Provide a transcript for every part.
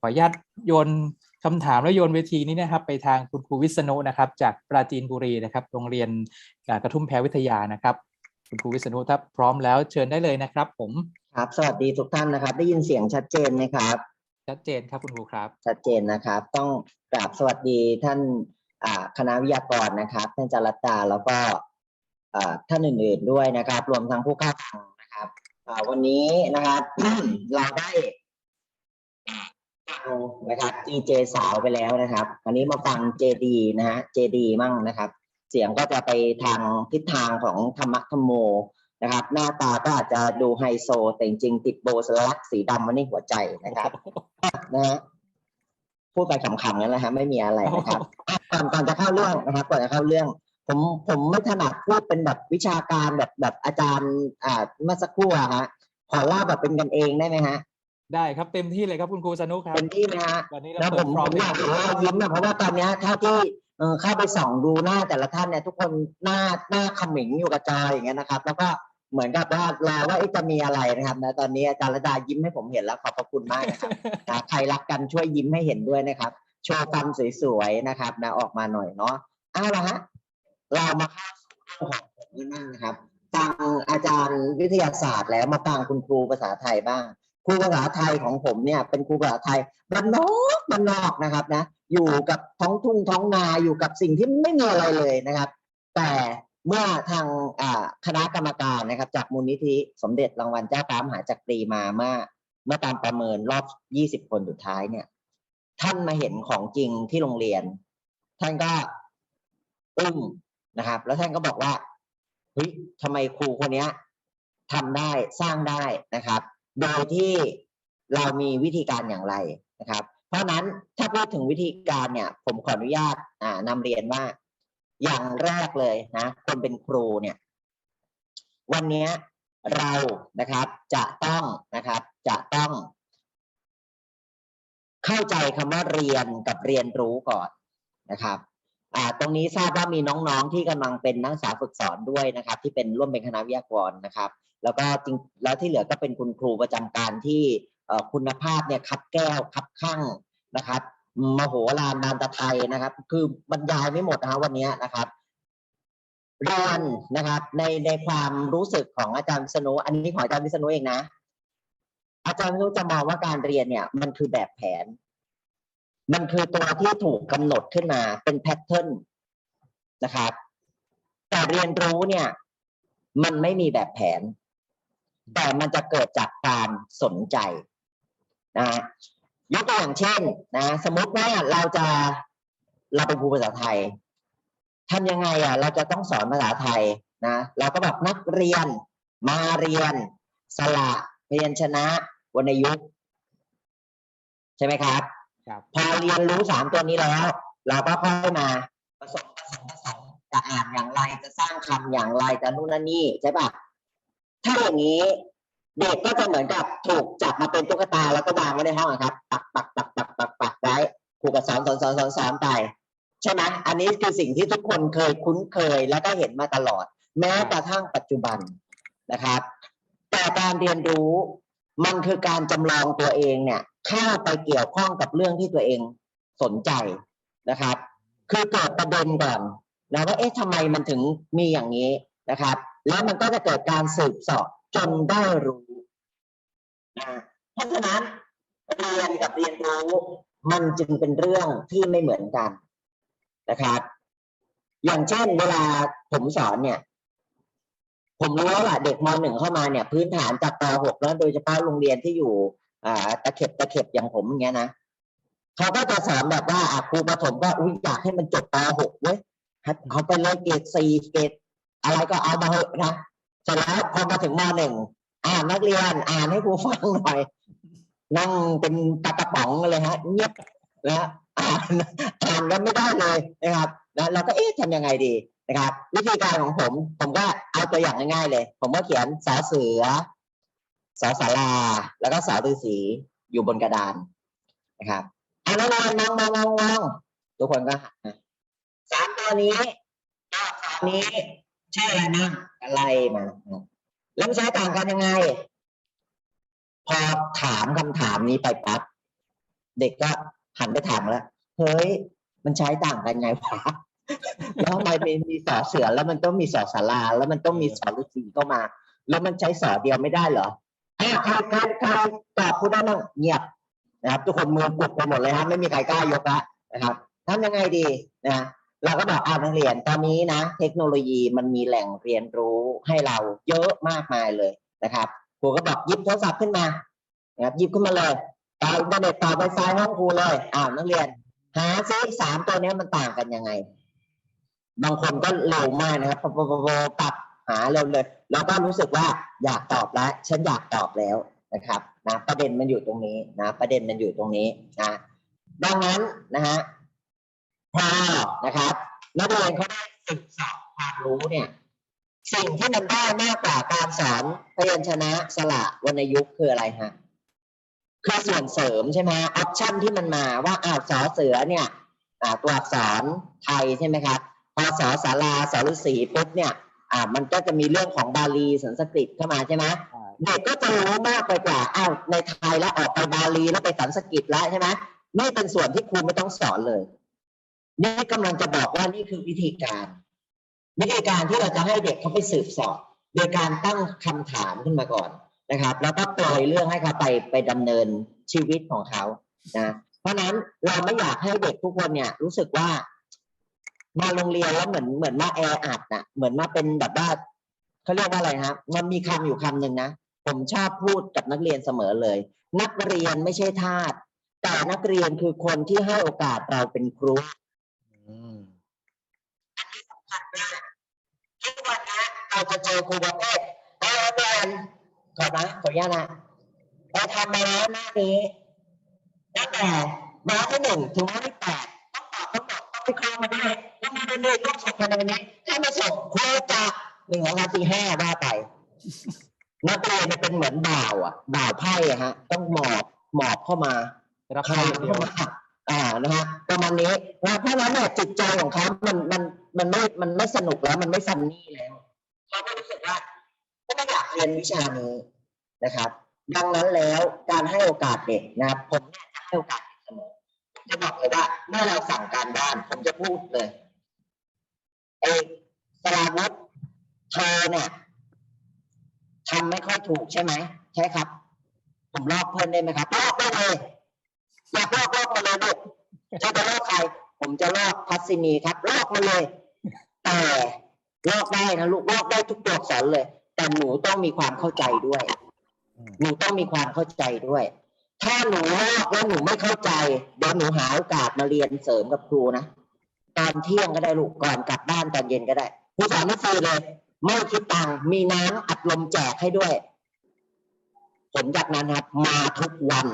ขออนุญาตโยนคำถามแล้วโยนเวทีนี้นะครับ ไปทางคุณครูวิษณุนะครับ จากปราจีนบุรีนะครับ โรงเรียนอ่ากระทุ่มแพรวิทยานะครับ คุณครูวิษณุถ้าพร้อมแล้วเชิญได้เลยนะครับ ผมครับสวัสดีทุกท่านนะครับ ได้ยินเสียงชัดเจนไหมครับ ชัดเจนครับคุณครูครับ ชัดเจนนะครับ ต้องกราบสวัสดีท่านอ่าคณะวิทยากรนะครับท่านจรัตตาแล้วก็อ่าท่านอื่น ๆด้วยนะครับ รวมทั้งผู้เข้าฟังนะครับอ่าวันนี้นะครับเราได้ ฟังนะครับ DJ สาวไปแล้วนะครับวันนี้มาฟัง JD นะฮะ JD มั่งนะครับ เสียงก็จะไปทางทิศทางของธรรมะธรรมโมนะครับ หน้าตาก็อาจจะดูไฮโซแต่จริงๆติดโบสลักสีดำไว้ในหัวใจนะครับนะฮะพูดไปขำๆนั่นแหละฮะไม่มีอะไรนะครับก่อนก่อนจะเข้าเรื่องนะครับก่อนจะเข้าเรื่อง ผมผมไม่ถนัดพูดเป็นแบบวิชาการแบบแบบอาจารย์อ่าเมื่อสักครู่อะฮะขอเล่าแบบเป็นกันเองได้ไหมฮะ ได้ครับเต็มที่เลยครับคุณครูสนุกครับเป็นที่ไหมฮะวันนี้แล้เราวผเปิดมพร้อผมมเลยอยากคเห็นรับรอยยิ้มนะเพราะว่าตอนเนี้ยเท่าที่เออเข้าไปส่องดูหน้าแต่ละท่านเนี่ยทุกคนหน้าหน้าขมิงอยู่กับจออย่างเงี้ยนะครับ แล้วก็เหมือนกับว่ารอว่าเอ๊ะจะมีอะไรนะครับนะตอนนี้อาจารย์ระดายิ้มให้ผมเห็นแล้วขอบพระคุณมากนะครับนะใครรักกันช่วยยิ้มให้เห็นด้วยนะครับโชว์ฟันสวยๆนะครับนะออกมาหน่อยเนาะเอาละฮะเรามาเข้าสู่เรื่องของผมกันบ้างนะครับฟังอาจารย์วิทยาศาสตร์แล้วมาฟังคุณครูภาษาไทยบ้าง ครูภาษาไทยของผมเนี่ย เป็นครูภาษาไทยบ้านนอกบ้านนอกนะครับนะ อยู่กับท้องทุ่งท้องนาอยู่กับสิ่งที่ไม่มีอะไรเลยนะครับ แต่เมื่อทางคณะกรรมการนะครับ จากมูลนิธิสมเด็จรางวัลเจ้าฟ้ามหาจักรีมาเมื่อเมื่อตามประเมินรอบ 20 คนสุดท้ายเนี่ย ท่านมาเห็นของจริงที่โรงเรียน ท่านก็อึ้งนะครับ แล้วท่านก็บอกว่าเฮ้ยทำไมครูคนนี้ทำได้สร้างได้นะครับ โดยที่เรามีวิธีการอย่างไรนะครับ เพราะนั้นถ้าพูดถึงวิธีการเนี่ย ผมขออนุญาตอ่านำเรียนว่า อย่างแรกเลยนะคนเป็นครูเนี่ย วันนี้เรานะครับจะต้องนะครับ จะต้อง เข้าใจคำว่าเรียนกับเรียนรู้ก่อนนะครับตรงนี้ทราบว่ามีน้องๆที่กำลังเป็นนักศึกษาฝึกสอนด้วยนะครับ ที่เป็นร่วมเป็นคณะวิทยากรนะครับ แล้วก็จริงแล้วที่เหลือก็เป็นคุณครูประจำการที่คุณภาพเนี่ยคับแก้วคับข้างนะครับมโหฬารนานตะไทยนะครับ คือบรรยายไม่หมดนะวันนี้นะครับเรียนนะครับ ในในความรู้สึกของอาจารย์วิษณุอันนี้ของอาจารย์วิษณุเองนะ อาจารย์วิษณุจะมองว่าการเรียนเนี่ย มันคือแบบแผน มันคือตัวที่ถูกกำหนดขึ้นมาเป็นแพทเทิร์นนะครับ แต่เรียนรู้เนี่ย มันไม่มีแบบแผน แต่มันจะเกิดจากการสนใจนะยกตัวอย่างเช่นนะสมมติว่าเราจะเราเป็นครูภาษาไทยทำยังไงอะ เราจะต้องสอนภาษาไทยนะเราก็บอกนักเรียนมาเรียนสระพยัญชนะวรรณยุกต์ใช่ไหมครับครับพอเรียนรู้สามตัวนี้แล้ว เราก็ค่อยมาผสมผสมผสมจะอ่านอย่างไรจะสร้างคำอย่างไรจะนู่นนั่นนี่ใช่ปะ ถ้าอย่างนี้เด็กก็จะเหมือนกับถูกจับมาเป็นตุ๊กตาแล้วก็วางไว้ในห้องครับ ปักปักปักปักปักปักไว้ครูก็สอนสอนสอนสอนสอนไปใช่ไหมอันนี้คือสิ่งที่ทุกคนเคยคุ้นเคยแล้วก็เห็นมาตลอด แม้กระทั่งปัจจุบันนะครับ แต่การเรียนรู้มันคือการจำลองตัวเองเนี่ยเข้าไปเกี่ยวข้องกับเรื่องที่ตัวเองสนใจนะครับ คือเกิดประเด็นก่อนนะว่าเอ๊ะทำไมมันถึงมีอย่างนี้นะครับ แล้วมันก็จะเกิดการสืบสอบจนได้รู้นะเพราะฉะนั้นเรียนกับเรียนรู้มันจึงเป็นเรื่องที่ไม่เหมือนกันนะครับ อย่างเช่นเวลาผมสอนเนี่ย ผมรู้แล้วล่ะเด็กมหนึ่งเข้ามาเนี่ย พื้นฐานจากปหกแล้วโดยเฉพาะโรงเรียนที่อยู่อ่าตะเข็บตะเข็บอย่างผมอย่างเงี้ยนะเขาก็จะสอนแบบว่าครูประถมก็อุ้ยอยากให้มันจบปหกเว้ยเอาไปเลยเกรดสี่เกรด อะไรก็เอามาเหอะนะเสร็จแล้วพอมาถึงมหนึ่งอ่านนักเรียนอ่านให้ครูฟังหน่อย นั่งเป็นตะกระป๋องเลยฮะ เงียบนะอ่านอ่านกันไม่ได้เลยนะครับนะเราก็เอ๊ะทำยังไงดีนะครับ วิธีการของผม ผมก็เอาตัวอย่างง่ายๆเลย ผมก็เขียนสอเสือสอสาราแล้วก็สอฤาษีอยู่บนกระดานนะครับอ่านแล้วมองมองมองมองทุกคนก็หันสามตัวนี้ตัวอักษรนี้ ชื่ออะไรนะอะไรมาแล้วมันใช้ต่างกันยังไง พอถามคำถามนี้ไปปั๊บเด็กก็หันไปถามแล้วเฮ้ย มันใช้ต่างกันไงวะแล้วทำไมมันมีสอเสือแล้วมันต้องมีสอสาราแล้วมันต้องมีสอฤาษีเข้ามา แล้วมันใช้สอเดียวไม่ได้เหรออะใครใครใครตอบคุณได้บ้างเงียบนะครับ ทุกคนมือกุกไปหมดเลยครับไม่มีใครกล้ายกละนะครับทำยังไงดีนะ เราก็บอกอ่านักเรียนตอนนี้นะ เทคโนโลยีมันมีแหล่งเรียนรู้ให้เราเยอะมากมายเลยนะครับครูก็บอกยิบโทรศัพท์ขึ้นมานะครับยิบขึ้นมาเลยต่ออินเทอร์เน็ตต่อไฟฟ้าห้องครูเลยอ้าวนักเรียน หาซิสามตัวนี้มันต่างกันยังไง บางคนก็เร็วมากนะครับปบปบปปรับหาเร็วเลยแล้วก็รู้สึกว่าอยากตอบแล้วฉันอยากตอบแล้วนะครับนะประเด็นมันอยู่ตรงนี้นะ ประเด็นมันอยู่ตรงนี้นะดังนั้นนะฮะ พอนะครับนักเรียนเขาได้ศึกษาความรู้เนี่ยสิ่งที่มันได้มากกว่าการสอนพยัญชนะสระวรรณยุกต์คืออะไรฮะคือส่วนเสริมใช่ไหมออปชั่นที่มันมาว่าอ้าวสอเสือเนี่ยอ่าตัวอักษรไทยใช่ไหมครับพอสอสาราสอฤาษีปุ๊บเนี่ยอ่ามันก็จะมีเรื่องของบาลีสันสกฤตเข้ามาใช่ไหมเด็กก็จะรู้มากไปกว่าอ้าวในไทยแล้วออกไปบาลีแล้วไปสันสกฤตแล้วใช่ไหมนี่เป็นส่วนที่ครูไม่ต้องสอนเลย นี่กำลังจะบอกว่านี่คือวิธีการ วิธีการที่เราจะให้เด็กเขาไปสืบสอบโดยการตั้งคำถามขึ้นมาก่อนนะครับ แล้วก็ปล่อยเรื่องให้เขาไปไปดำเนินชีวิตของเขานะเพราะฉะนั้นเราไม่อยากให้เด็กทุกคนเนี่ย รู้สึกว่ามาโรงเรียนแล้วเหมือนเหมือนมาแออัดน่ะเหมือนมาเป็นแบบว่าเขาเรียกว่าอะไรครับมันมีคำอยู่คำหนึ่งนะผมชอบพูดกับนักเรียนเสมอเลย นักเรียนไม่ใช่ทาสแต่นักเรียนคือคนที่ให้โอกาสเราเป็นครู อืมทุกวันนี้เราจะเจอครูประเภทเออเรียนขอนะขออนุญาตนะเราทำมาแล้วหน้านี้ตั้งแต่มาที่หนึ่งถึงมาที่แปดต้องตอบต้องบอกต้องไปคลองมาได้ต้องมาเรื่อยๆต้องส่งคะแนนนี้ให้มาส่งครูจะหนึ่งสองสามสี่ห้าว่าไปนักเรียนเป็นเหมือนบ่าวอะบ่าวไพ่อะฮะ ต้องหมอบหมอบเข้ามารับคาใช้ยอย่างเดียวเข้ามา อ่านะฮะประมาณนี้นะเพราะฉะนั้นเนี่ยจิตใจของเขามันมันมันไม่มันไม่สนุกแล้วมันไม่ฟันนี่แล้วเขาก็รู้สึกว่าก็ไม่อยากเรียนวิชานี้นะครับ ดังนั้นแล้วการให้โอกาสเด็กนะครับผมเนี่ยจะให้โอกาสเด็กเสมอผมจะบอกเลยว่าเมื่อเราสั่งการบ้าน ผมจะพูดเลยเอกสลาวุธเธอเนี่ยทำไม่ค่อยถูกใช่ไหมใช่ครับ ผมลอกเพื่อนได้ไหมครับลอกได้เลย อยากลอกลอกมาเลยลูกจะจะลอกใคร ผมจะลอกพัสนีครับลอกมาเลย แต่ลอกได้นะลูกลอกได้ทุกตัวอักษรเลย แต่หนูต้องมีความเข้าใจด้วย หนูต้องมีความเข้าใจด้วย ถ้าหนูลอกแล้วหนูไม่เข้าใจเดี๋ยวหนูหาโอกาสมาเรียนเสริมกับครูนะตอนเที่ยงก็ได้ลูกก่อนกลับบ้านตอนเย็นก็ได้ครูสอนไม่ฟรีเลยไม่คิดตังมีน้ำอัดลมแจกให้ด้วยผลจากนั้นครับมาทุกวัน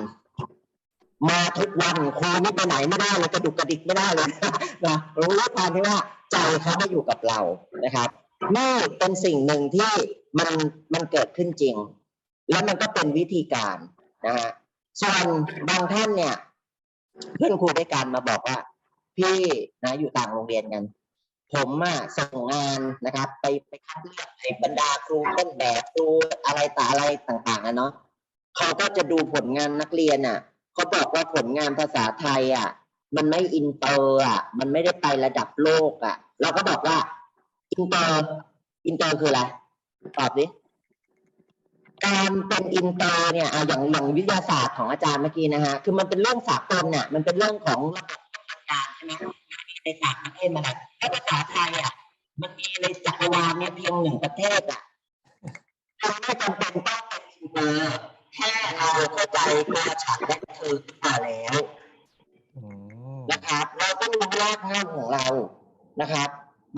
มาทุกวันครูไม่ไปไหนไม่ได้เลยกระดุกกระดิกไม่ได้เลยนะรู้แล้วความที่ว่าใจเขาไม่อยู่กับเรานะครับนี่เป็นสิ่งหนึ่งที่มันมันเกิดขึ้นจริง แล้วมันก็เป็นวิธีการนะฮะส่วนบางท่านเนี่ยเพื่อนครูด้วยกันมาบอกว่า พี่นะอยู่ต่างโรงเรียนกัน ผมอะส่งงานนะครับ ไปไปคัดเลือกไอ้บรรดาครูต้นแบบครูอะไรต่ออะไรต่างๆอะเนาะเขาก็จะดูผลงานนักเรียนอะ เขาบอกว่าผลงานภาษาไทยอะ มันไม่อินเตอร์อะ มันไม่ได้ไประดับโลกอะ เราก็บอกว่า อินเตอร์ อินเตอร์คืออะไร ตอบดิการเป็นอินเตอร์เนี่ยอะอย่างอย่างวิทยาศาสตร์ของอาจารย์เมื่อกี้นะฮะ คือมันเป็นเรื่องสากลเนี่ยมันเป็นเรื่องของระบบราชการใช่ไหมในต่างประเทศมาแล้วถ้าภาษาไทยอะ มันมีในจักรวาลเนี่ยเพียงหนึ่งประเทศอะเราไม่จำเป็นต้องเป็นอินเตอร์ แค่เราเข้าใจตัวฉันและเธอขึ้นมาแล้วอืมนะครับเราต้องรู้รากเหง้าของเรานะครับ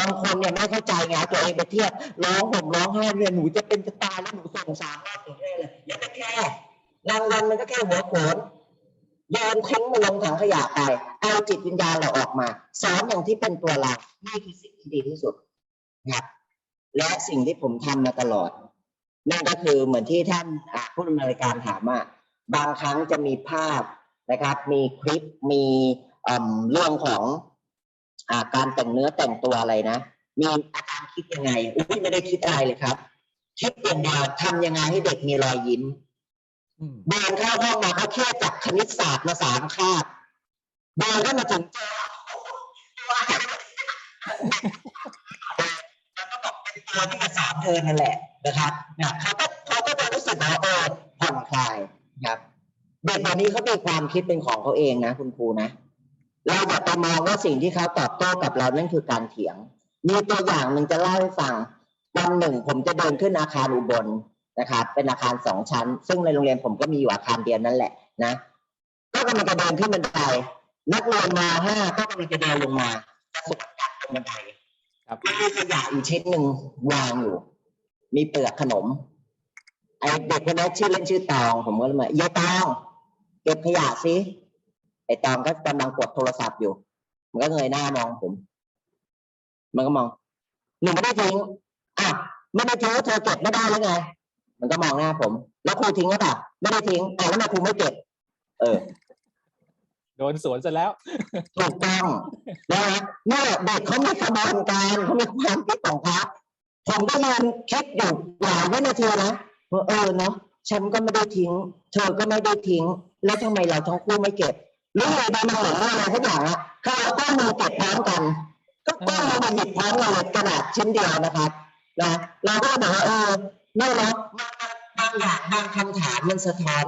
บางคนเนี่ยไม่เข้าใจไงตัวเองไปเทียบร้องห่มร้องไห้เนี่ยหนูจะเป็นจะตายแล้วหนูส่งสามรอบหนูแค่เลยแล้วก็แค่รางวัลมันก็แค่หัวโขนโยนทิ้งมันลงถังขยะไปเอาจิตวิญญาณเราออกมาสอนอย่างที่เป็นตัวเรานี่คือสิ่งที่ดีที่สุดนะครับและสิ่งที่ผมทำมาตลอด นั่นก็คือเหมือนที่ท่านอ่าผู้ดำเนินรายการถามว่าบางครั้งจะมีภาพนะครับ มีคลิปมีเอิ่มเรื่องของอ่าการแต่งเนื้อแต่งตัวอะไรนะมีอาจารย์คิดยังไงอุ้ยไม่ได้คิดอะไรเลยครับคิดอย่างเดียวทำยังไงให้เด็กมีรอยยิ้มอืมเดินเข้าห้องมาเขาเครียดจากคณิตศาสตร์มาสามคาบเดินก็มาถึงเจอ เป็นตัวที่มาสามเธอนั่นแหละนะครับเนี่ยเขาก็เขาก็จะรู้สึกว่าเออผ่อนคลายครับ เด็กวันนี้เขามีความคิดเป็นของเขาเองนะ คุณครูนะ เราอย่าไปมองว่าสิ่งที่เขาตอบโต้กับเรานั่นคือการเถียง มีตัวอย่างหนึ่งจะเล่าให้ฟังวันหนึ่งผมจะเดินขึ้นอาคารอุบลนะครับเป็นอาคารสองชั้น ซึ่งในโรงเรียนผมก็มีอยู่อาคารเดียวนั่นแหละนะก็กำลังจะเดินขึ้นบันไดนักเรียนมห้าก็กำลังจะเดินลงมาจะสวนกันตรงบันได มันมีขยะอยู่ชิ้นหนึ่งวางอยู่ มีเปลือกขนม ไอเด็กคนนั้นชื่อเล่นชื่อตอง ผมก็เลยมาเยาตองเก็บขยะสิไอตองก็กำลังกดโทรศัพท์อยู่ มันก็เงยหน้ามองผม มันก็มองหนูไม่ได้ทิ้งอะไม่ได้ทิ้งเธอเก็บไม่ได้แล้วไง มันก็มองหน้าผม แล้วครูทิ้งหรือเปล่าไม่ได้ทิ้งอะแล้วทำไมครูไม่เก็บ เออ โดนสวนซะแล้ว ถูกต้องนะฮะเนี่ยเด็กเขามีกระบวนการเขามีความคิดของเขาผมก็ยืนคิดอยู่หลายวินาทีนะว่าเออเนาะฉันก็ไม่ได้ทิ้ง เธอก็ไม่ได้ทิ้ง แล้วทำไมเราทั้งคู่ไม่เก็บหรือไงบางมันเหมือนว่าอะไรทุกอย่างอะเขาเอาก้อนมือเก็บพร้อมกัน ก็ก้อนมือมาหยิบพร้อมกันเลยกระดาษชิ้นเดียวนะครับนะเราก็บอกว่าเออไม่นะบางอย่างบางคำถามมันสะท้อน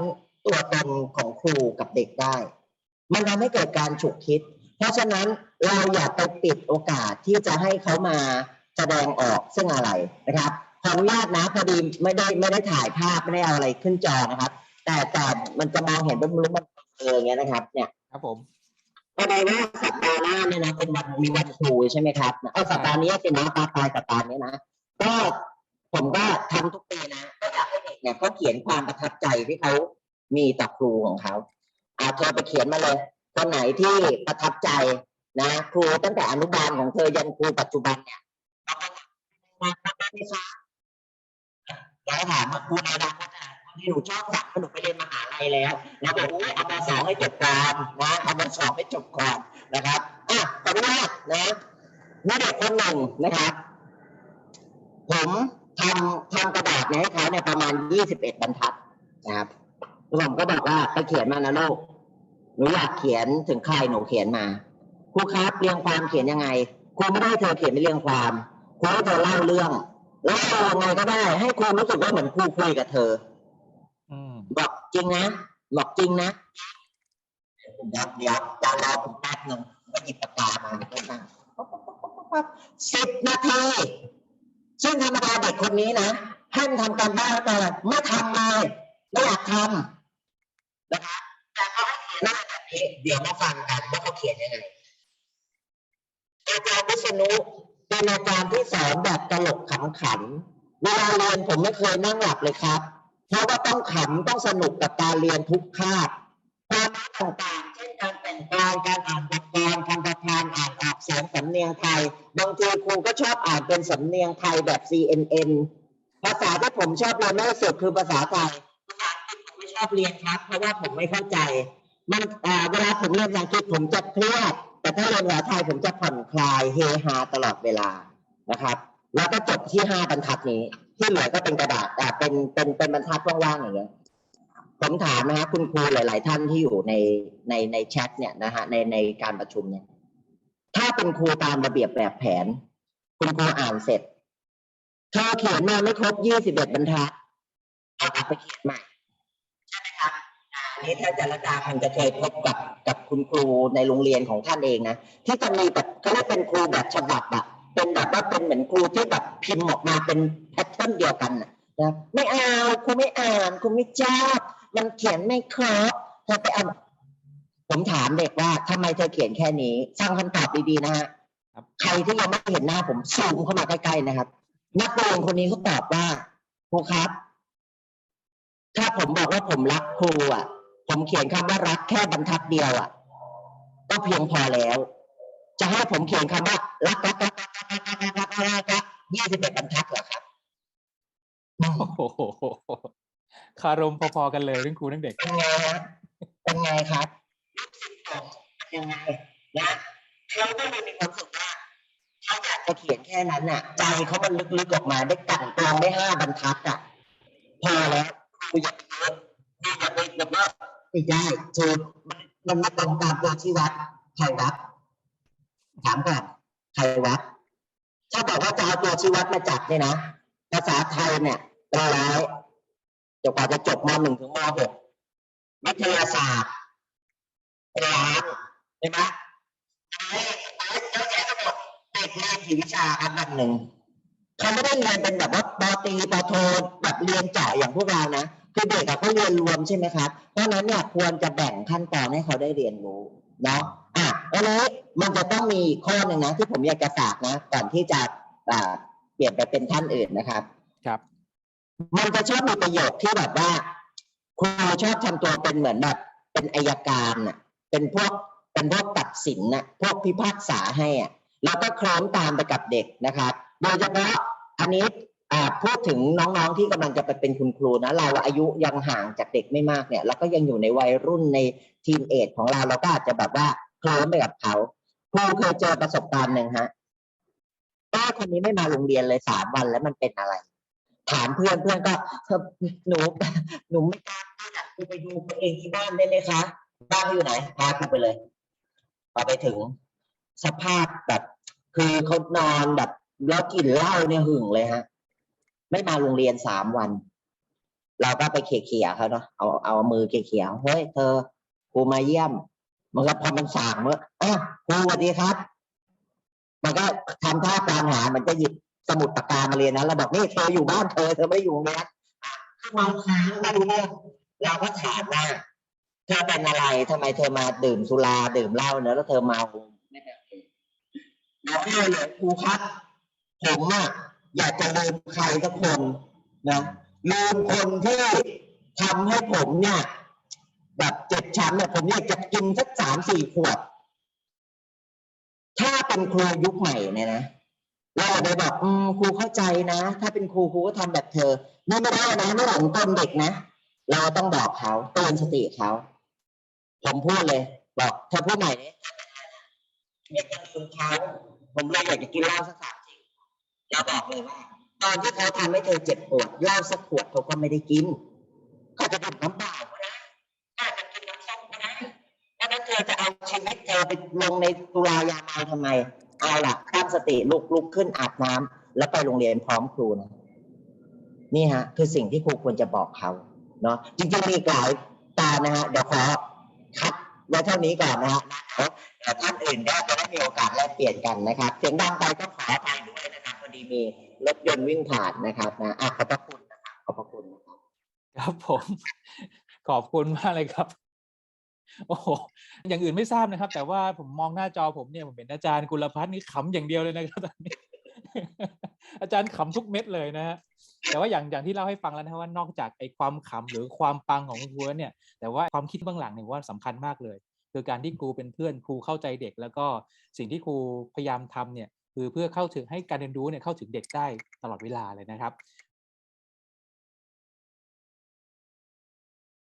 ตัวตนของครูกับเด็กได้ มันทำให้เกิดการฉุกคิด เพราะฉะนั้นเราอย่าไปปิดโอกาสที่จะให้เขามาแสดงออกซึ่งอะไรนะครับขออนุญาตนะพอดีไม่ได้ไม่ได้ถ่ายภาพไม่ได้เอาอะไรขึ้นจอนะครับ แต่แต่มันจะมองเห็นเป็นรูปมันเอออย่างเงี้ยนะครับ เนี่ยครับผมพอดีว่าสัปดาห์หน้าเนี่ยนะเป็นวันมีวันครูใช่ไหมครับเอาสัปดาห์นี้สินะปลายปลายสัปดาห์นี้นะก็ผมก็ทำทุกปีนะก็อยากให้เด็กเนี่ยเขาเขียนความประทับใจที่เขามีต่อครูของเขา อาเธอไปเขียนมาเลยคนไหนที่ประทับใจนะครูตั้งแต่อนุบาลของเธอยันครูปัจจุบันเนี่ยมาประทับใจไหมคะอยากให้ถามว่าครูในอนาคตอะที่หนูชอบสั่งหนูไปเรียนมหาลัยแล้วนะบอกว่าเอามาสองให้จบก่อนนะเอามาสองให้จบก่อนนะครับอะขออนุญาตนะมีเด็กคนหนึ่งนะครับ ผมทำทำกระดาษเนี่ยให้เขาเนี่ยประมาณยี่สิบเอ็ดบรรทัดนะครับ ผมก็บอกว่าไปเขียนมานะลูกหนูอยากเขียนถึงใครหนูเขียนมาครูครับเรียงความเขียนยังไงครูไม่ได้ให้เธอเขียนไม่เรียงความครูให้เธอเล่าเรื่องแล้วเล่ายังไงก็ได้ ให้ครูรู้สึกว่าเหมือนครูคุยกับเธออืมบอกจริงนะบอกจริงนะเดี๋ยวเดี๋ยวจะรอผมแป๊บหนึ่งก็หยิบปากกามาแล้วก็นั่งสิบนาทีซึ่งธรรมดาเด็กคนนี้นะให้มันทำการบ้านแต่ไม่ทำเลยไม่อยากทำ นะครับแต่เขาให้เขียนหน้าแบบนี้เดี๋ยวมาฟังกันว่าเขาเขียนยังไงอาจารย์วิษณุเป็นอาจารย์ที่สอนแบบตลกขำขันเวลาเรียนผมไม่เคยนั่งหลับเลยครับ เพราะว่าต้องขำต้องสนุกกับการเรียนทุกคาบความรู้ต่างๆเช่นการแต่งกลอนการอ่านบทกลอนคำประธานอ่านออกเสียงสำเนียงไทย บางทีครูก็ชอบอ่านเป็นสำเนียงไทยแบบ CNN ภาษาที่ผมชอบเรียนมากสุดคือภาษาไทย ชอบเรียนครับ เพราะว่าผมไม่เข้าใจ มันเวลาผมเรียนภาษาอังกฤษผมจะเครียดแต่ถ้าเรียนภาษาไทยผมจะผ่อนคลายเฮฮาตลอดเวลานะครับ แล้วก็จบที่ห้าบรรทัดนี้ ที่เหลือก็เป็นกระดาษอ่เป็นเป็นเป็นบรรทัดว่างๆอย่างเงี้ยผมถามนะฮะคุณครูหลาย ๆ ท่านที่อยู่ในในในแชทเนี่ยนะฮะในในการประชุมเนี่ย ถ้าเป็นครูตามระเบียบแบบแผน คุณครูอ่านเสร็จเธอเขียนมาไม่ครบยี่สิบเอ็ดบรรทัดเอาไปเขียนใหม่ใช่ไหมครับอ่าอั นนี้ท่านจารดาคงจะเคยพบกับกับคุณครูในโรงเรียนของท่านเองนะที่จะมีแบบเขาเรียกเป็นครูแบบฉบับอะเป็นแบบว่าเป็นเหมือนครูที่แบบพิมพ์ออกมาเป็นแพทเทิร์นเดียวกันนะไม่เอาครูไม่อ่านครูไม่ชอบมันเขียนไม่ครบเธอไปเอาผมถามเด็กว่าทำไมเธอเขียนแค่นี้ฟังคำตอบดีๆนะฮะคใครที่ยังไม่เห็นหน้าผมซูมเข้ามาใกล้ๆนะครับ นักเรียนคนนี้เขาตอบว่าครูครับ ถ้าผมบอกว่าผมรักครูอะ ผมเขียนคำว่ารักแค่บรรทัดเดียวอะ ก็เพียงพอแล้ว จะให้ผมเขียนคำว่ารักรักรักรักรักรักรักรักรักรักรักยี่สิบเอ็ดบรรทัดเหรอครับอืมโอ้โหคารมพอๆกันเลยทั้งครูทั้งเด็กเป็นไงฮะเป็นไงครับลูกศิษย์ผมเป็นยังไงนะเขาก็เลยมีความรู้สึกว่าเขาอยากจะเขียนแค่นั้นน่ะ ใจเขามันลึกๆออกมาได้กลั่นกรองได้ห้าบรรทัดอะพอแล้วครูอยากเยอะครูอย่าไปแบบว่า ไม่ได้คือมันมาตรงตามตัวชี้วัดใครวัดถามก่อนใครวัดถ้าบอกว่าจะเอาตัวชี้วัดมาจับเนี่ยนะภาษาไทยเนี่ยเป็นร้อยจนกว่าจะจบมหนึ่งถึงมหกวิทยาศาสตร์เป็นล้านใช่ไหมอันนี้เยอะแยะไปหมดเด็กเรียนกี่วิชาอันดับหนึ่งเขาไม่ได้เรียนเป็นแบบว่าปอตีปอโทแบบเรียนเจาะอย่างพวกเรานะ คือเด็กอะเขาเรียนรวมใช่ไหมครับ เพราะฉะนั้นเนี่ยควรจะแบ่งขั้นตอนให้เขาได้เรียนรู้เนาะอะอันนี้มันจะต้องมีข้อหนึ่งนะที่ผมอยากจะฝากนะก่อนที่จะอ่าเปลี่ยนไปเป็นท่านอื่นนะครับ ครับ มันจะชอบมีประโยคที่แบบว่าครูชอบทำตัวเป็นเหมือนแบบเป็นอายการน่ะ เป็นพวกเป็นพวกตัดสินน่ะ พวกพิพากษาให้อะแล้วก็คล้องตามไปกับเด็กนะครับ โดยเฉพาะอันนี้ อ่าพูดถึงน้องๆที่กำลังจะไปเป็นคุณครูนะเราอายุยังห่างจากเด็กไม่มากเนี่ยแล้วก็ยังอยู่ในวัยรุ่นในทีนเอจของเราเราก็อาจจะแบบว่าเคลิ้มไปกับเขาครูเคยเจอประสบการณ์หนึ่งฮะป้าคนนี้ไม่มาโรงเรียนเลยสามวันแล้วมันเป็นอะไร ถามเพื่อนเพื่อนก็หนูหนูไม่กล้าที่จะไปดูตัวเองที่บ้านได้ไหมคะบ้านอยู่ไหนพาคุณไปเลยพอไปถึงสภาพแบบ คือเขานอนแบบแล้วกลินเหล้าเนี่ยหึงเลยฮะ ไม่มาโรงเรียนสามวัน เราก็ไปเขี่ยๆเขาเนาะเอาเอามือเขี่ยๆเฮ้ยเธอครูมาเยี่ยม มันก็พอมันสั่งเมื่ออะครูสวัสดีครับ มันก็ทำท่าการหามันจะหยิบสมุดปากกามาเรียนนะเราบอกนี่เธออยู่บ้านเธอเธอไม่ได้อยู่โรงเรียนอะเมาค้างไม่รู้เรื่องเราก็ถามว่าเธอเป็นอะไรทำไมเธอมาดื่มสุราดื่มเหล้าเนอะแล้วเธอเมาไม่ได้แล้วก็เลยครูครับผมอะ อยากจะลืมใครสักคนนะลืมคนที่ทำให้ผมเนี่ยแบบเจ็บช้ำเนี่ยผมอยากจะกินสักสามสี่ขวด ถ้าเป็นครูยุคใหม่เนี่ยนะเราจะบอกครูเข้าใจนะ ถ้าเป็นครูครูก็ทำแบบเธอนี่ไม่ได้นะไม่หลังต้นเด็กนะเราต้องบอกเขาเตือนสติเขาผมพูดเลย บอกเธอพูดใหม่เนี่ยอยากจะลืมเขาผมเลยอยากจะกินเหล้าสักสาม เราบอกเลยว่าตอนที่เขาทำให้เธอเจ็บปวดเหล้าสักขวดเขาก็ไม่ได้กินเขาจะดื่มน้ำเปล่าก็ได้อาจจะกินน้ำส้มก็ได้แล้วเธอจะเอาชีวิตเธอไปลงในตุลายาเมาทำไม เอาล่ะตั้งสติลุกลุกขึ้นอาบน้ำแล้วไปโรงเรียนพร้อมครูนะนี่ฮะ คือสิ่งที่ครูควรจะบอกเขาเนาะจริงๆมีอีกหลายตานะฮะเดี๋ยวขอคัดไว้เท่านี้ก่อนนะฮะแล้วเดี๋ยวท่านอื่นก็จะได้มีโอกาสแลกเปลี่ยนกันนะครับเสียงดังไปก็ขออภัยด้วยนะครับพอ ดีมีรถยนต์วิ่งผ่านนะครับนะอะขอบพระคุณนะครับขอบพระคุณนะครับครับผม ขอบคุณมากเลยครับ โอ้โหอย่างอื่นไม่ทราบนะครับ แต่ว่าผมมองหน้าจอผมเนี่ยผมเห็นอาจารย์กุลพัฒน์นี่ขำอย่างเดียวเลยนะครับตอนนี้อาจารย์ขำทุกเม็ดเลยนะฮะแต่ว่าอย่างอย่างที่เล่าให้ฟังแล้วนะว่านอกจากไอ้ความขำหรือความปังของครูเนี่ย แต่ว่าความคิดเบื้องหลังเนี่ยว่าสำคัญมากเลย คือการที่ครูเป็นเพื่อนครูเข้าใจเด็ก แล้วก็สิ่งที่ครูพยายามทำเนี่ย คือเพื่อเข้าถึงให้การเรียนรู้เนี่ยเข้าถึงเด็กได้ตลอดเวลาเลยนะครับ